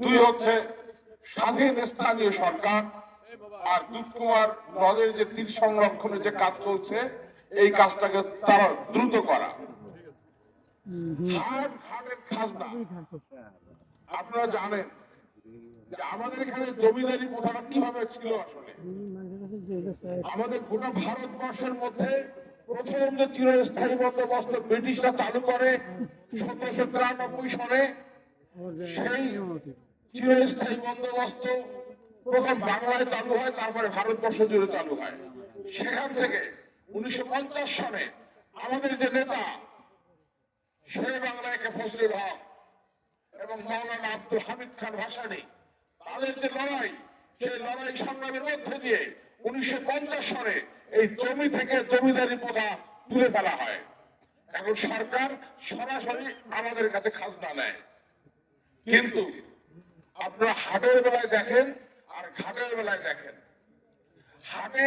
দুই হচ্ছে স্বাধীন স্থানীয় সরকার আর দুধকুমার নদের যে তীর সংরক্ষণের যে কাজ চলছে, এই কাজটাকে তারা দ্রুত করা। আপনারা জানেন আমাদের এখানে জমিদারি প্রথাটা কীভাবে ছিল আসলে? আমাদের গোটা ভারতবর্ষের মধ্যে প্রথম যে চিরস্থায়ী বন্দোবস্ত ব্রিটিশরা চালু করে সতেরোশো তিরানব্বই সনে সেই চিরস্থায়ী বন্দোবস্ত, প্রথম বাংলায় চালু হয়, তারপরে ভারতবর্ষ জুড়ে চালু হয়। সেখান থেকে উনিশশো পঞ্চাশ সনে আমাদের যে নেতা শেরে বাংলায় কে ফজলুল হক এবং মৌলানা আব্দুল হামিদ খান ভাসানী, তাদের যে লড়াই, সেই লড়াই সংগ্রামের মধ্য দিয়ে উনিশশো পঞ্চাশ সনে এই জমি থেকে জমিদারি প্রথা তুলে ফেলা হয়। এখন সরকার সরাসরি আমাদের কাছে খাজনা নেয়। কিন্তু আপনারা হাটের বেলায় দেখেন আর ঘাটের বেলায় দেখেন। হাটে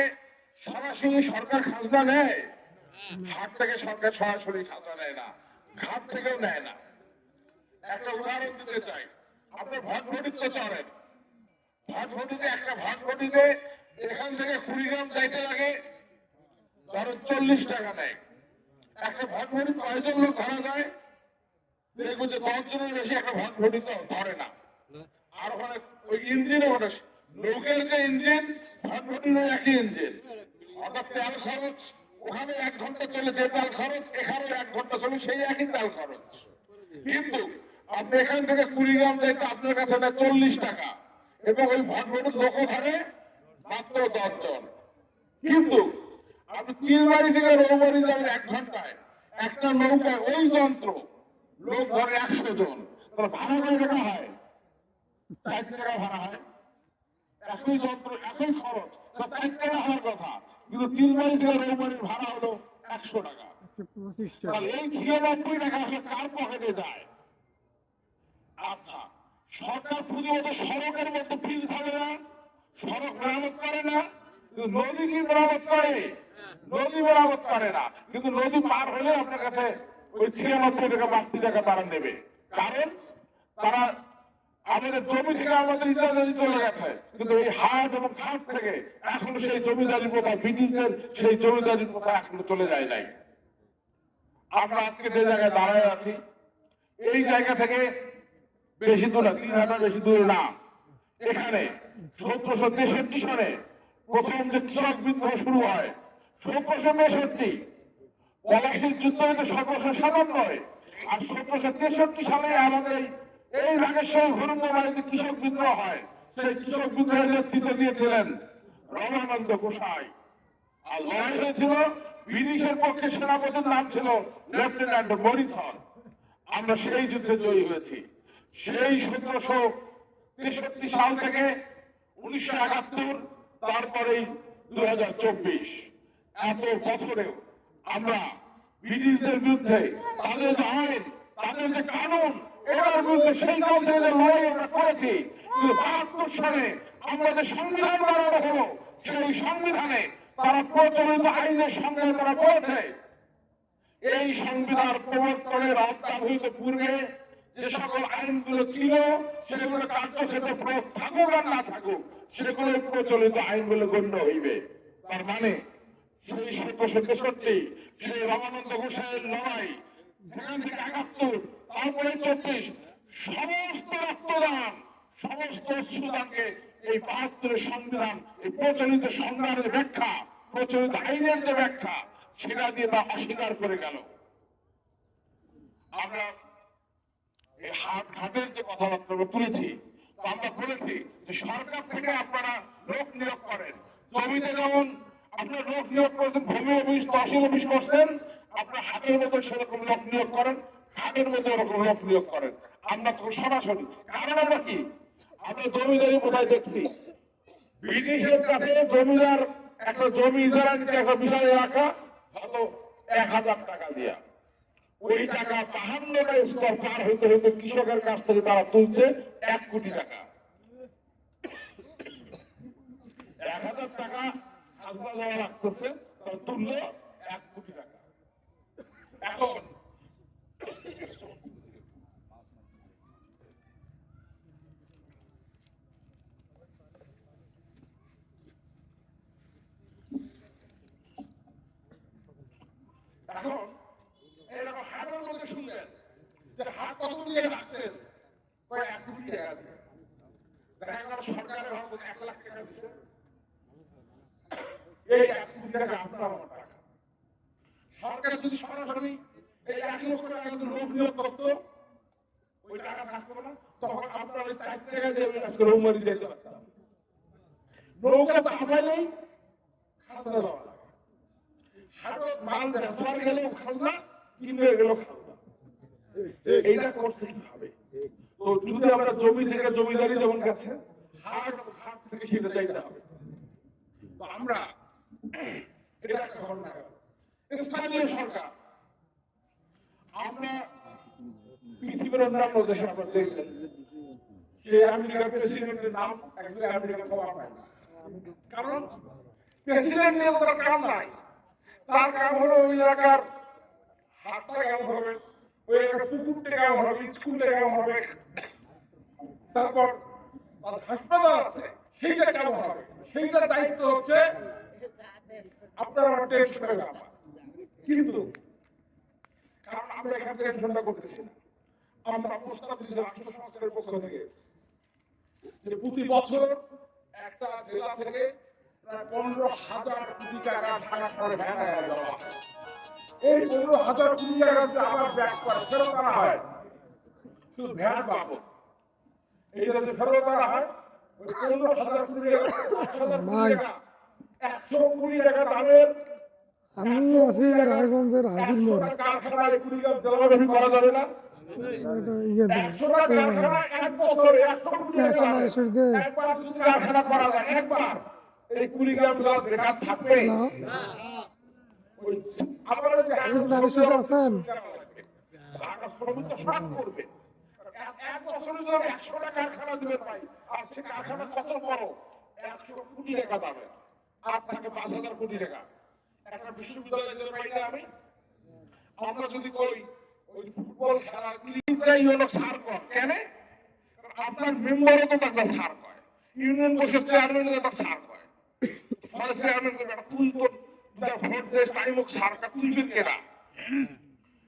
সরাসরি সরকার খাজনা নেয়। হাট থেকে সরকার সরাসরি খাজনা নেয় না, ঘাট থেকেও নেয় না। একটা উদাহরণ দিতে চাই। আপনি ভটভটিতে চড়েন। ভটভটিতে একটা ভটভটিতে এখান থেকে কুড়িগ্রাম যাইতে লাগে, ধরো চল্লিশ টাকা নেয়। একটা ভটভটি কয়জন লোক ধরা যায়? দেখবেন যে দশ জনের বেশি একটা ভটভটি তো ধরে না। আর ওখানে ওই ইঞ্জিনও ওটা লোকের যে ইঞ্জিন ভটভটিরও একই ইঞ্জিন। অর্থাৎ তেল খরচ, ওখানে এক ঘণ্টা চলে, যে তেল খরচ, এখানেও এক ঘণ্টা চলে, সেই একই তেল খরচ। কিন্তু আপনি এখান থেকে কুড়িগ্রাম যাইতে আপনার কাছে না চল্লিশ টাকা, এবং ওই ভটভটির লোক ধরে মাত্র দশ জন কিন্তু আপনি চিলবাড়ি থেকে রৌবাড়ি যাবেন এক ঘন্টায়। একটা নৌকায় ওই যন্ত্র, লোক ধরে একশো জন। তাহলে ভাড়া কয় টাকা হয়? চার টাকা ভাড়া হয়। একই যন্ত্র আচ্ছা কিন্তু নদী কি করে? নদী মেরামত না। কিন্তু নদী পার হলে আপনার কাছে ওই ছিয়ানব্বই টাকা বাড়তি টাকা তারা নেবে। কারণ তারা আমাদের জমি থেকে আমাদের ইজারাদারি চলে গেছে। কিন্তু এই হাট এবং ঘাট থেকে এখনও সেই জমিদারি প্রথা ব্রিটিশদের সেই জমিদারি প্রথা এখনও চলে যায় নাই। আমরা আজকে যে জায়গায় দাঁড়ায় আছি, এই জায়গা থেকে বেশি দূরে তিন হাজার বেশি দূরে না। এখানে সতেরোশো তেষট্টি সনে প্রথম যে কৃষক বিদ্রোহ শুরু হয়, সতেরোশো তেষট্টি। পলাশির যুদ্ধ হয়তো সতেরোশো সাতান্নয়। আর সতেরোশো তেষট্টি সালে আমাদের এই- নাগেশ্বর ঘুরুঙ্গ বাড়িতে কৃষক বিদ্রোহ হয়। সেই কৃষক বিদ্রোহের নেতৃত্ব দিয়েছিলেন রমানন্দ গোসাই। আর লড়াই হয়েছিল ব্রিটিশের পক্ষে সেনাপতির নাম ছিল লেফটেন্যান্ট মরিসন। আমরা সেই যুদ্ধে জয়ী হয়েছি। সেই সতেরোশো তেষট্টি সাল থেকে উনিশশো একাত্তর তারপরেই দু হাজার চব্বিশ। এত বছরেও আমরা ব্রিটিশদের বিরুদ্ধে তাদের যে আইন, তাদের যে কানুন যে সংবিধান বানানো হলো। পূর্বে যে সকল আইনগুলো ছিল, সেগুলো কার্যক্ষেত্রে প্রয়োগ থাকুক আর না থাকুক সেগুলো প্রচলিত আইনগুলো গণ্য হইবে। তার মানে সেই সতেরোশো তেষট্টি সেই রামানন্দ ঘোষের লড়াই সমস্ত রক্তদান, সমস্ত সুদানকে এই বাহাত্তরের সংবিধান এই প্রচলিত সংবিধানের ব্যাখ্যা, প্রচলিত আইনের যে ব্যাখ্যা, সেটা দিয়ে তা অস্বীকার করে গেল। আমরা এই হাট ঘাটের যে কথাবার্তা তুলেছি আমরা বলেছি যে সরকার থেকে আপনারা লোক নিয়োগ করেন। জমিতে যেমন আপনার লোক নিয়োগ করছেন, ভূমি অফিস তহসিল অফিস করছেন আপনার হাতের মধ্যে সেরকম লোক নিয়োগ করেন, হাতের মধ্যে ওরকম লোক নিয়োগ করেন। আমরা তো সরাসরি, কারণ আমরা কি? আমরা জমিদারি কোথায় দেখছি? ব্রিটিশের কাছে জমিদার, একটা জমি ইজারা একটা বিশাল রাখা, ভালো এক হাজার টাকা দিয়া। ওই টাকা বাহান্নটা স্তর পার হইতে হইতে কৃষকের কাছ থেকে তারা তুলছে এক কোটি টাকা। এক হাজার টাকা দেওয়া লাগতেছে তারা তুললো এক কোটি টাকা। এখন এখন এরকম হাতের মধ্যে শুনবেন যে হাত কত দিয়ে রাখছেন কয় এক কোটি টাকা দেখা গেল সরকারের এক লাখ টাকা দিচ্ছে এই এক কোটি টাকা আপনার সরাসরি এই এক লক্ষ টাকা যদি লোক নিয়োগ ওই টাকা থাকতো না। তখন আপনার ওই চার টাকা দিয়ে রৌমারি যেতে পারতাম। নৌকা খাজনা দেওয়া মাল ব্যবহার খাজনা কিনে খাজনা এইটা তো যদি আমরা জমি থেকে জমিদারি যেমন গেছে, হাট হাট থেকে সেটা চাইতে হবে। তো আমরা এটা একটা ঘটনা স্থানীয় সরকার আমরা পৃথিবীর অন্যান্য দেশে আমরা দেখবেন সে আমেরিকার প্রেসিডেন্টের নাম একজন আমেরিকার পাওয়া পায় কারণ প্রেসিডেন্ট নিয়ে তার কাম নাই। তার কাম হলো ওই এলাকার হাটটা কেমন হবে, ওই এলাকার পুকুরটা কেমন হবে, স্কুলটা কেমন হবে। তারপর তার হাসপাতাল আছে, সেইটা কেমন হবে। সেইটার দায়িত্ব হচ্ছে, আপনার আমার টেনশনের কিন্তু আমরা এখান থেকে টেনশনটা করতেছি। না আমরা প্রস্তাব দিচ্ছি রাষ্ট্র সংস্কারের পক্ষ থেকে। যে প্রতি বছর একটা জেলা থেকে প্রায় পনেরো হাজার কোটি টাকা ঢাকা শহরে ভ্যান দেওয়া এই পনেরো হাজার কোটি টাকা আবার ব্যাক করে ফেরত আনা হয় শুধু ভ্যান বাবদ। এইটা যদি ফেরত আনা হয় ওই পনেরো হাজার কোটি টাকা একশো কোটি টাকা দামের আমি আছি রায়গঞ্জের হাজির মোড় ইয়ে আছেন? এক- একশোটা কারখানা আর সে কারখানা কত বড়? একশো কোটি টাকা দামে। আর থাকে পাঁচ হাজার কোটি টাকা। একটা বিশ্ববিদ্যালয় দিতে পারি না আমি? আমরা যদি করি ওই ফুটবল খেলা লিগটাই হলো সার্কল কেন? আপনার মেম্বারও তো একটা সার্ক হয় ইউনিয়ন বসে চেয়ারম্যান একটা সার্ক হয় ফলে চেয়ারম্যান তুই তো ভোট দিয়ে টাইমক সার্কা তুলবেন কেনা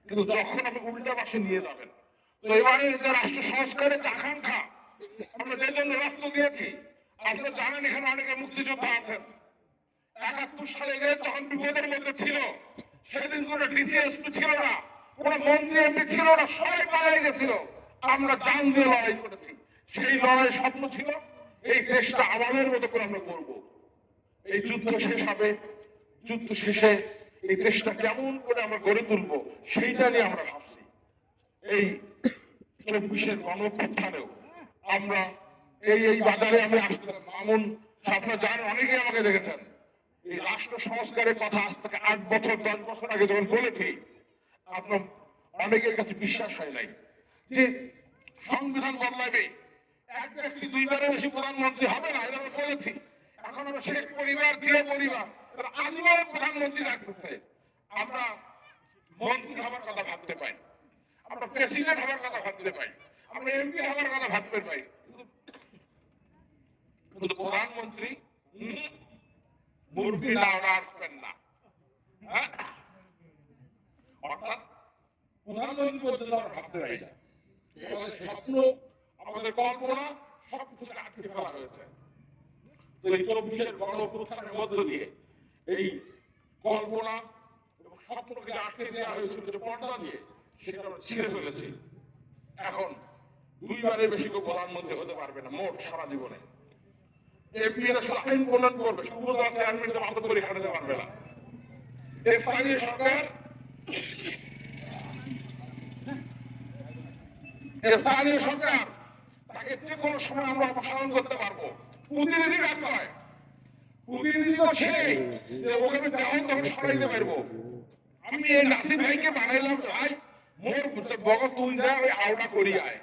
কিন্তু যখন আপনি উল্টা পাশে নিয়ে যাবেন তো এবারে যে রাষ্ট্র সংস্কারের যে আকাঙ্ক্ষা। আমরা যে জন্য রক্ত দিয়েছি আপনারা জানেন এখানে অনেকে মুক্তিযোদ্ধা আছেন। একাত্তর সালে আমরা জান দিয়ে লড়াই করেছি। সেই লড়াই স্বপ্ন ছিল, এই দেশটা আমাদের মতো করে আমরা করব এই যুদ্ধ শেষ হবে, যুদ্ধ শেষে এই দেশটা কেমন করে আমরা গড়ে তুলবো, সেইটা নিয়ে আমরা ভাবছি। এই চব্বিশের গণপ্রত্থানেও আমরা এই এই বাজারে আমি আসতে মামুন, আপনারা জানেন, অনেকেই আমাকে দেখেছেন। এই রাষ্ট্র সংস্কারের কথা আজ থেকে আট বছর, দশ বছর আগে যখন বলেছি, আপনার অনেকের কাছে বিশ্বাস হয় নাই যে সংবিধান বদলাবে। এক ব্যক্তি দুইবারের বেশি প্রধানমন্ত্রী হবে না এটা বলেছি। এখন আমরা শেখ পরিবার জিরো পরিবার। তারা আজীবন প্রধানমন্ত্রী রাখতেছে আমরা মন্ত্রী হওয়ার কথা ভাবতে পাই আমরা প্রেসিডেন্ট হওয়ার কথা ভাবতে পাই আমরা এমপি হওয়ার কথা ভাবতে পাই কিন্তু- প্রধানমন্ত্রী মূর্তি না রাখবেন না। হ্যাঁ? অর্থাৎ প্রধানমন্ত্রী পর্যন্ত আমরা ভাবতে পারি না। আমাদের স্বপ্ন, আমাদের কল্পনা সব কিছুকে আটকে ফেলা হয়েছে। তো এই চব্বিশের গণ অভ্যুত্থানের মধ্য দিয়ে এই কল্পনা এবং স্বপ্নকে আটকে দেওয়া হয়েছিল যে পর্দা দিয়ে, সেটা আমরা ছিঁড়ে ফেলেছি। এখন দুইবারের বেশি কেউ প্রধানমন্ত্রী হতে পারবে না, মোট সারা জীবনে। এমপি এরা যে ওখানে যাওয়ার তখন সরাইতে পারব। আমি এই ভাইকে বানাইলাম ভাই, মোর বগ তুই যা ওই আওটা করি আয়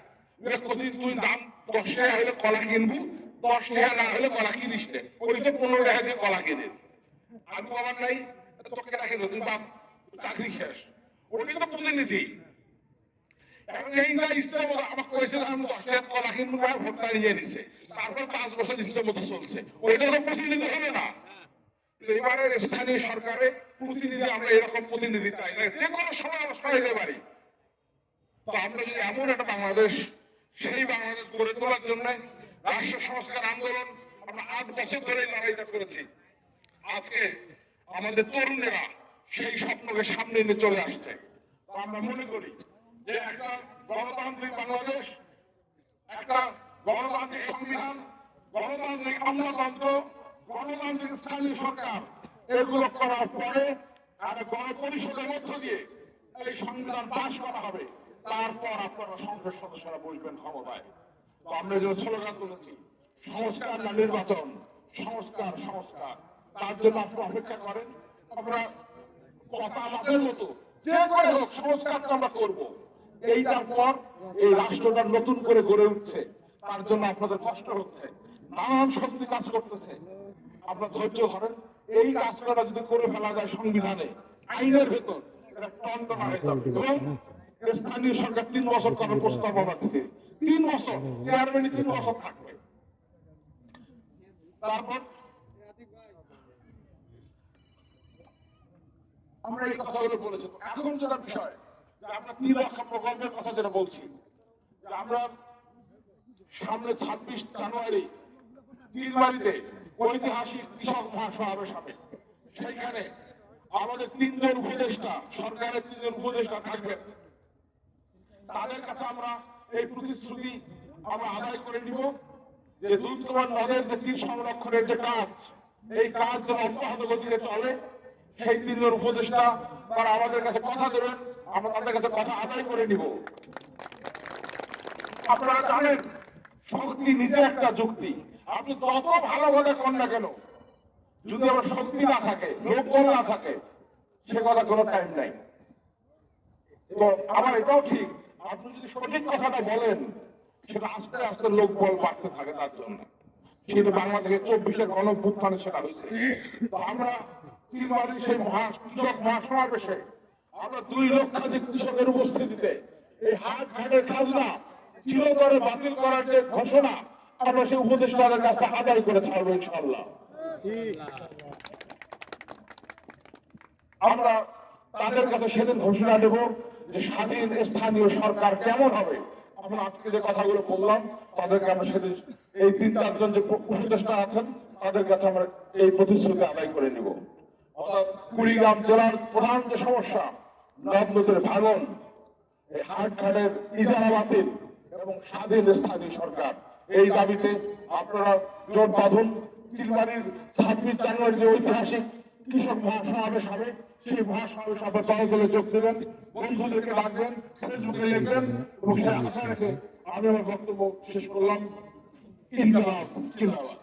তুই দাম দশ টাকা হলে কলা কিনবো। দশ টাকা না হলে কলা কিনিস ওই তো পনেরো টাকা দিয়ে কলা কিনে আমি আমার নাই, তোকে রাখি তুই বাপ, চাকরি শেষ। ওটা তো প্রতিনিধি এখন এই না ইচ্ছা মতো আমাকে করেছিল আমি দশ টাকা কলা কিনবো আর ভোটটা নিয়ে নিচ্ছে তারপর পাঁচ বছর ইচ্ছা মতো চলছে। ওইটা তো প্রতিনিধি হবে না। এবারে স্থানীয় সরকারে প্রতিনিধি, আমরা এরকম প্রতিনিধি চাই না। যে কোনো সময় আমরা সরাইতে পারি। তো আমরা যদি এমন একটা বাংলাদেশ, সেই বাংলাদেশ গড়ে তোলার জন্য রাষ্ট্র সংস্কার আন্দোলন আমরা আট বছর ধরে লড়াইটা করেছি। আজকে আমাদের তরুণেরা সেই স্বপ্নকে সামনে নিয়ে চলে আসছে। আমরা মনে করি যে একটা গণতান্ত্রিক বাংলাদেশ, একটা গণতান্ত্রিক সংবিধান, গণতান্ত্রিক আমলাতন্ত্র, গণতান্ত্রিক স্থানীয় সরকার, এগুলো করার পরে আর গণপরিষদের মধ্য দিয়ে এই সংবিধান পাশ করা হবে। তারপর আপনারা সংসদ সদস্যরা বসবেন ক্ষমতায়। আমরা যে স্লোগান তুলেছি সংস্কার না নির্বাচন, সংস্কার সংস্কার। তার জন্য আপনি অপেক্ষা করেন। আমরা কথা আমাদের মতো যে করে হোক সংস্কারটা আমরা করব। এইটার পর এই রাষ্ট্রটা নতুন করে গড়ে উঠছে। তার জন্য আপনাদের কষ্ট হচ্ছে। নানান শক্তি কাজ করতেছে। আপনার ধৈর্য ধরেন। এই কাজটা যদি করে ফেলা যায় সংবিধানে, আইনের ভেতর, এটা টন্ডন হয়ে যাবে। এবং স্থানীয় সরকার তিন বছর করার প্রস্তাবনা দিতে তিন বছর চেয়ারম্যানই তিন বছর থাকবে। তারপর? আমরা এই কথাগুলো বলেছি। এখন যেটা বিষয় আমরা তিন লক্ষ প্রকল্পের কথা যেটা বলছি আমরা সামনে ছাব্বিশ জানুয়ারি তিনবাড়িতে ঐতিহাসিক কৃষক মহাসমাবেশ হবে। সেইখানে আমাদের তিনজন উপদেষ্টা, সরকারের তিনজন উপদেষ্টা থাকবেন। তাদের কাছে আমরা এই প্রতিশ্রুতি আমরা আদায় করে নিব যে দুধ কুমার নদের যে তীর সংরক্ষণের যে কাজ, এই কাজ যেন অব্যাহত গতিতে চলে, সেই তিনজন উপদেষ্টা, তারা আমাদের কাছে কথা দেবেন, আমরা তাদের কাছে কথা আদায় করে নিব। আপনারা জানেন, শক্তি নিজে একটা যুক্তি। আপনি যত ভালো ভাবে কর না কেন, যদি আমার শক্তি না থাকে লোকবল না থাকে, সে কথা কোনো টাইম নাই। এবং আমার এটাও ঠিক আপনি যদি সঠিক কথাটা বলেন, সেটা আস্তে আস্তে লোক বল বাড়তে থাকে তার জন্য। সেটা বাংলাদেশের চব্বিশের গণভ্যুত্থানে সেটা হয়েছে। তো আমরা চিরবাড়ি সেই মহা, কৃষক মহাসমাবেশে আমরা দুই লক্ষাধিক কৃষকের উপস্থিতিতে এই হাট ঘাটের খাজনা চিরতরে বাতিল করার যে ঘোষণা, আমরা সেই উপদেষ্টাদের কাছে আদায় করে ছাড়বো ইনশাল্লাহ আমরা তাদের কাছে সেদিন ঘোষণা দেব যে স্বাধীন স্থানীয় সরকার কেমন হবে? আমরা আজকে যে কথাগুলো বললাম, তাদেরকে আমরা সেদিন এই তিন চারজন যে উপদেষ্টা আছেন, তাদের কাছে আমরা এই প্রতিশ্রুতি আদায় করে নিব। অর্থাৎ কুড়িগ্রাম জেলার প্রধান যে সমস্যা নদ নদীর ভাঙন, এই হাট ঘাটের ইজারা বাতিল এবং স্বাধীন স্থানীয় সরকার। এই দাবিতে আপনারা জোট বাঁধুন। চিলবাড়ির ছাব্বিশ জানুয়ারি যে ঐতিহাসিক কৃষক মহাসমাবেশ হবে সেই মহাসমাবেশ আপনার দলে দলে যোগ দেবেন বন্ধুদেরকে রাখবেন ফেসবুকে লিখবেন এবং সে আশা রেখে আমি আমার বক্তব্য শেষ করলাম ইনকালাব জিন্দাবাদ